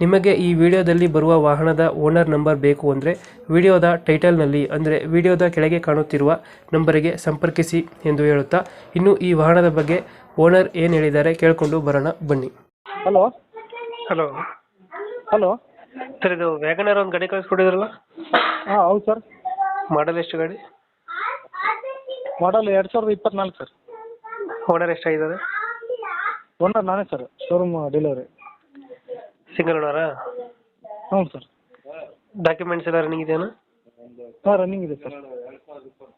ನಿಮಗೆ ಈ ವಿಡಿಯೋದಲ್ಲಿ ಬರುವ ವಾಹನದ ಓನರ್ ನಂಬರ್ ಬೇಕು ಅಂದರೆ ವಿಡಿಯೋದ ಟೈಟಲ್ನಲ್ಲಿ ಅಂದರೆ ವಿಡಿಯೋದ ಕೆಳಗೆ ಕಾಣುತ್ತಿರುವ ನಂಬರಿಗೆ ಸಂಪರ್ಕಿಸಿ ಎಂದು ಹೇಳುತ್ತಾ ಇನ್ನು ಈ ವಾಹನದ ಬಗ್ಗೆ ಓನರ್ ಏನು ಹೇಳಿದ್ದಾರೆ ಕೇಳಿಕೊಂಡು ಬರೋಣ ಬನ್ನಿ. ಹಲೋ. ಹಲೋ. ಹಲೋ. ಸರ್ ಇದು ವ್ಯಾಗನರ್ ಒಂದು ಗಾಡಿ ಕಳಿಸ್ಕೊಟ್ಟಿದ್ರಲ್ಲ? ಹಾಂ ಹೌದು ಸರ್. ಮಾಡಲ್ ಎಷ್ಟು ಗಾಡಿ? ಮಾಡಲ್ ಎರಡು ಸಾವಿರದ ಇಪ್ಪತ್ನಾಲ್ಕು ಸರ್. ಓನರ್ ಎಷ್ಟಾಗಿದ್ದಾರೆ? ಓನರ್ ನಾನೇ ಸರ್ ಶೋರೂಮ್ ಡೆಲಿವರಿ ಸಿಂಗಲ್ ಓನರಾ ಹ್ಞೂ ಸರ್. ಡಾಕ್ಯುಮೆಂಟ್ಸ್ ಎಲ್ಲ ರನ್ನಿಂಗ್ ಇದೆಯಾ ಹಾಂ ರನ್ನಿಂಗ್ ಇದೆ ಸರ್.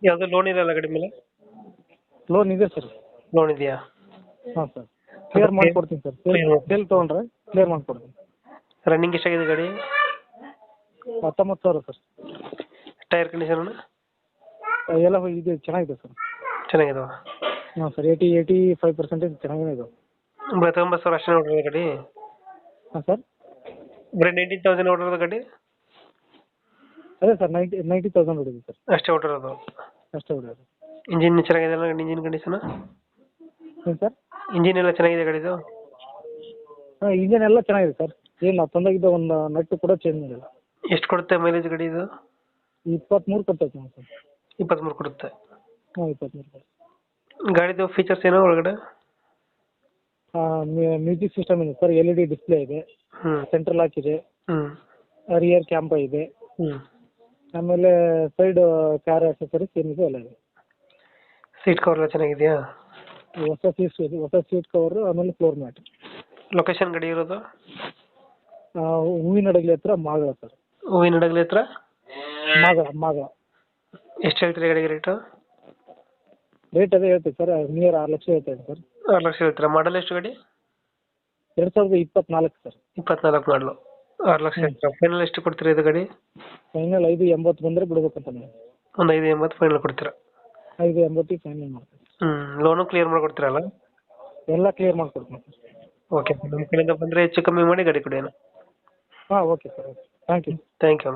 ಯಾವುದೋ ಲೋನ್ ಇರಲ್ಲ ಗಾಡಿ ಮೇಲೆ? ಲೋನ್ ಇದೆ ಸರ್. ಲೋನ್ ಇದೆಯಾ? ಹಾಂ ಸರ್. ಕ್ಲಿಯರ್ ಮಾಡಿಕೊಡ್ತೀನಿ ಸರ್. ಸೇಲ್ ತೊಗೊಂಡ್ರೆ ಕ್ಲಿಯರ್ ಮಾಡಿಕೊಡ್ತೀನಿ. ರನ್ನಿಂಗ್ ಎಷ್ಟಾಗಿದೆ ಗಾಡಿ? ಹತ್ತೊಂಬತ್ತು ಸಾವಿರ ಸರ್. ಟೈರ್ ಕಂಡೀಷನ್ ಎಲ್ಲ ಇದೆ ಚೆನ್ನಾಗಿದೆ ಸರ್. ಚೆನ್ನಾಗಿದಾವ ಹಾಂ sir. Eighty eighty five percentage ಚೆನ್ನಾಗಿದೆ ಇದು. ತೊಂಬತ್ತು ಸಾವಿರ ಅಷ್ಟೇ ನೋಡಿರಿ ಗಾಡಿ? ಹಾಂ ಸರ್. ಬರೀ ನೈನ್ಟೀನ್ ತೌಸಂಡ್ ನೋಡಿರೋದು ಗಾಡಿ? ಅದೇ ಸರ್ ನೈಂಟಿ ನೈಂಟಿ ತೌಸಂಡ್ ಹೊಡಿದೆ ಸರ್. ಅಷ್ಟೇ ಹೊಟ್ಟಿರೋದು ಅಷ್ಟೇ ಹೊಡಿಯೋದು ಇಂಜಿನ್ ಚೆನ್ನಾಗಿದೆ ಅಲ್ಲ ಇಂಜಿನ್ ಕಂಡೀಷನ್ ಏನು ಸರ್? ಇಂಜಿನ್ ಎಲ್ಲ ಚೆನ್ನಾಗಿದೆ ಗಾಡಿದು ಹಾಂ ಇಂಜಿನ್ ಎಲ್ಲ ಚೆನ್ನಾಗಿದೆ ಸರ್. ಏನು ನಾವು ತಂದಾಗಿದ್ದ ಒಂದು ನಟ್ಟು ಕೂಡ ಚೇಂಜ್ ಮಾಡಿಲ್ಲ. ಎಷ್ಟು ಕೊಡುತ್ತೆ ಮೈಲೇಜ್ ಗಾಡಿ ಇದು? ಇಪ್ಪತ್ತ್ಮೂರು ಕೊಡ್ತೈತೆ ನಾವು ಸರ್. ಇಪ್ಪತ್ತ್ಮೂರು ಕೊಡುತ್ತೆ. ಹಾಂ ಇಪ್ಪತ್ತ್ಮೂರು ಕೊಡ್ತೈತೆ. ಗಾಡಿದು ಫೀಚರ್ಸ್ ಏನೋ ಒಳಗಡೆ? ಮ್ಯೂಸಿಕ್ ಸಿಸ್ಟಮ್ ಇದೆ. Sir L E D display ಇದೆ. ಸೆಂಟರ್ ಸೆಂಟ್ರಲ್ ಲಾಕ್ ಇದೆ. ರಿಯರ್ ಕ್ಯಾಂಪ ಇದೆ. ಆಮೇಲೆ ಸೈಡ್ ಕಾರ್ ಆಕ್ಸೆಸರೀಸ್ ಇದೆ ಎಲ್ಲ ಇದೆ. ಸೀಟ್ ಕವರ್ ಎಲ್ಲ ಚೆನ್ನಾಗಿದೆಯಾ? ಹೊಸ ಸೀಟ್ ಇದೆ. ಹೊಸ ಸೀಟ್ ಕವರು ಆಮೇಲೆ ಫ್ಲೋರ್ ಮ್ಯಾಟ್ ಲೊಕೇಶನ್ ಗಡಿ ಇರೋದು? ಹೂವಿನ ಹಡಗಲಿ ಹತ್ರ ಮಾಗಳ ಸರ್. ಹೂವಿನ ಹಡಗಲಿ ಹತ್ರ? ಮಾಗಳ ಮಾಗಳ. ಎಷ್ಟು ಹೇಳ್ತೀರಿ ಗಡಿಗೆ ರೇಟು ರೇಟ್ ಅದೇ ಹೇಳ್ತೀವಿ ಸರ್. ನಿಯರ್ ಆರು ಲಕ್ಷ ಹೇಳ್ತಾ ಸರ್. ಆರು ಲಕ್ಷ ಹೇಳ್ತೀರಾ? ಮಾಡಲ್ ಎಷ್ಟು ಗಾಡಿ? ಎರಡು ಸಾವಿರದ ಇಪ್ಪತ್ನಾಲ್ಕು ಸರ್. ಇಪ್ಪತ್ನಾಲ್ಕು ಮಾಡಲು ಆರು ಲಕ್ಷ ಹೇಳ್ತೀರಾ? ಫೈನಲ್ ಎಷ್ಟು ಕೊಡ್ತೀರಾ ಇದು ಗಾಡಿ? ಫೈನಲ್ ಐದು ಎಂಬತ್ತು ಬಂದ್ರೆ ಬಿಡ್ಬೇಕಂತ ನೀವು ಒಂದು ಐದು ಎಂಬತ್ತು ಫೈನಲ್ ಕೊಡ್ತೀರಾ? ಐದು ಎಂಬತ್ತಿಗೆ ಫೈನಲ್ ಮಾಡ್ತೀವಿ. ಹ್ಮ್. ಲೋನು ಕ್ಲಿಯರ್ ಮಾಡಿಕೊಡ್ತೀರಲ್ಲ ಎಲ್ಲ ಕ್ಲಿಯರ್ ಮಾಡ್ಕೊಡ್ತೀನಿ. ಸರ್ ಓಕೆ ನಮ್ಮ ಕಡೆಯಿಂದ ಬಂದ್ರೆ ಹೆಚ್ಚು ಕಮ್ಮಿ ಮಾಡಿ ಗಾಡಿ ಕೊಡಿ ಹಾಂ okay sir okay thank you thank you